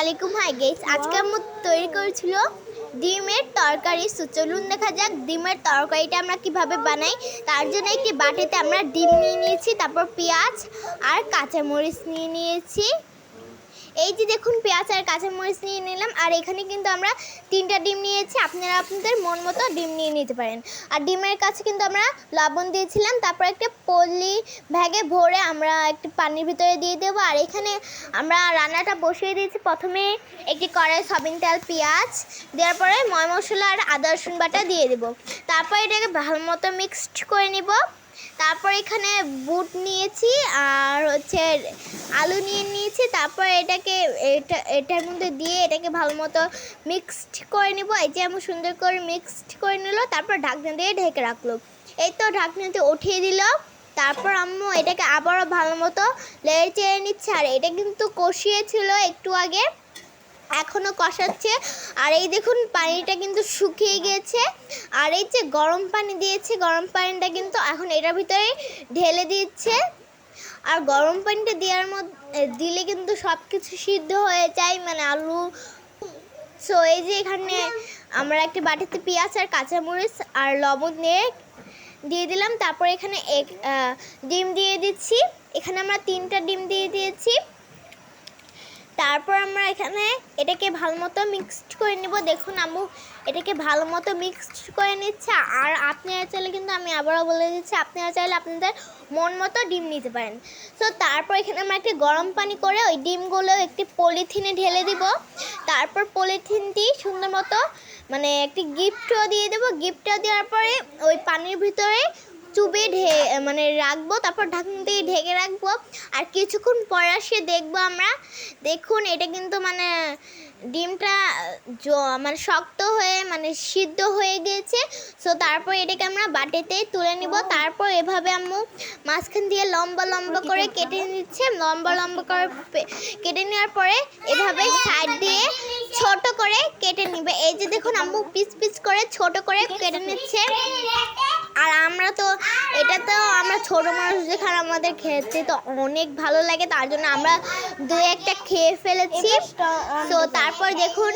আলাইকুম high guess আজকে আমি তৈরি করেছিল ডিমের তরকারি। সো চলুন দেখা যাক ডিমের তরকারিটা আমরা কীভাবে বানাই। তার জন্য একটি বাটিতে আমরা ডিম নিয়ে নিয়েছি, তারপর পেঁয়াজ আর কাঁচামরিচ নিয়ে নিয়েছি। এই যে দেখুন, পেঁয়াজ আর কাঁচামরিচ নিয়ে নিলাম, আর এখানে কিন্তু আমরা তিনটা ডিম নিয়েছি। আপনারা আপনাদের মন মতো ডিম নিয়ে নিতে পারেন। আর ডিমের কাছে কিন্তু আমরা লবণ দিয়েছিলাম, তারপর একটা পলি ব্যাগে ভরে আমরা একটি পানির ভিতরে দিয়ে দেবো। আর এখানে আমরা রান্নাটা বসিয়ে দিয়েছি। প্রথমে একটি কড়াই সবিন তেল, পেঁয়াজ, দেওয়ার পরে ময় মশলা আর আদা রসুন বাটা দিয়ে দেবো। তারপর এটাকে ভালো মতো মিক্সড করে নিব। তারপর এখানে বুট নিয়েছি আর হচ্ছে আলু নিয়ে নিয়েছি। তারপর এটাকে এটা, এটার মধ্যে দিয়ে এটাকে ভালো মতো মিক্সড করে নিব। এই যে আমি সুন্দর করে মিক্সড করে নিল, তারপর ঢাকনা দিয়ে ঢেকে রাখল। এই তো ঢাকনাতে উঠিয়ে দিল। তারপর আম্মু এটাকে আবারও ভালো মতো লেড়ে চেড়ে নিচ্ছে। আর এটা কিন্তু কষিয়েছিল একটু আগে। এখনও কষাচ্ছে। আর এই দেখুন, পানিটা কিন্তু শুকিয়ে গিয়েছে আর এই যে গরম পানি দিয়েছে, গরম পানিটা কিন্তু এখন এটার ভিতরে ঢেলে দিচ্ছে। আর গরম পানিটা দেওয়ার মধ্যে দিলে কিন্তু সব কিছু সিদ্ধ হয়ে যায় মানে আলু। সো এই যে এখানে আমরা একটি বাটিতে পেঁয়াজ আর কাঁচামরিচ আর লবণ দিয়ে দিয়ে দিলাম। তারপর এখানে এক ডিম দিয়ে দিচ্ছি। এখানে আমরা তিনটা ডিম দিয়ে দিয়েছি। তারপর আমরা এখানে এটাকে ভালো মতো মিক্সড করে নিব। দেখুন আম্মু, এটাকে ভালো মতো মিক্সড করে নিচ্ছে। আর আপনারা চাইলে কিন্তু আমি আবারও বলে দিচ্ছি, আপনারা চাইলে আপনাদের মন মতো ডিম নিতে পারেন। তো তারপর এখানে আমরা একটি গরম পানি করে ওই ডিমগুলো একটি পলিথিনে ঢেলে দিব। তারপর পলিথিনটি সুন্দর মতো মানে একটি গিফটও দিয়ে দেবো। গিফটটা দেওয়ার পরে ওই পানির ভিতরে চুবে ঢে মানে রাখব তারপর ঢাকনা দিয়ে ঢেকে রাখব। আর কিছুক্ষণ পরে আসে দেখব আমরা। দেখুন এটা কিন্তু মানে ডিমটা জ- মানে শক্ত হয়ে মানে সিদ্ধ হয়ে গিয়েছে সো তারপর এটাকে আমরা বাটিতে তুলে নিব। তারপর এভাবে আম্মু মাঝখান দিয়ে লম্বা লম্বা করে কেটে নিচ্ছে। লম্বা লম্বা করে কেটে নেওয়ার পরে এভাবে সাইড দিয়ে ছোট করে কেটে নিবে। এই যে দেখুন আম্মু পিস পিস করে ছোট করে কেটে নিচ্ছে আর আমরা তো এটা তো আমরা ছোট মানুষ যেখানে আমাদের খেতে তো অনেক ভালো লাগে তার জন্য আমরা দু একটা খেয়ে ফেলেছি। তো তারপর দেখুন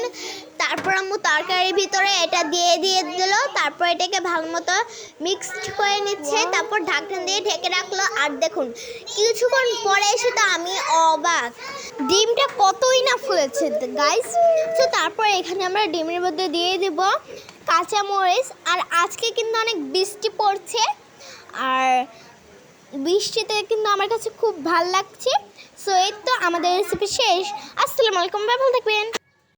তারপর আম্মু তরকারির ভিতরে এটা দিয়ে দিয়ে দিল তারপর এটাকে ভালো মতো মিক্সড করে নিচ্ছে তারপর ঢাকনা দিয়ে ঢেকে রাখল। আর দেখুন কিছুক্ষণ পরে এসে তো আমি অবাক। ডিমটা কতই না ফুলেছে গাইস তো তারপর এখানে আমরা ডিমের মধ্যে দিয়ে দেব কাঁচামরিচ। আর আজকে কিন্তু অনেক বৃষ্টি পড়ছে। আর বৃষ্টিতে কিন্তু আমার কাছে খুব ভালো লাগছে। সো এই তো আমাদের রেসিপি শেষ। আসসালামু আলাইকুম, ভালো থাকবেন।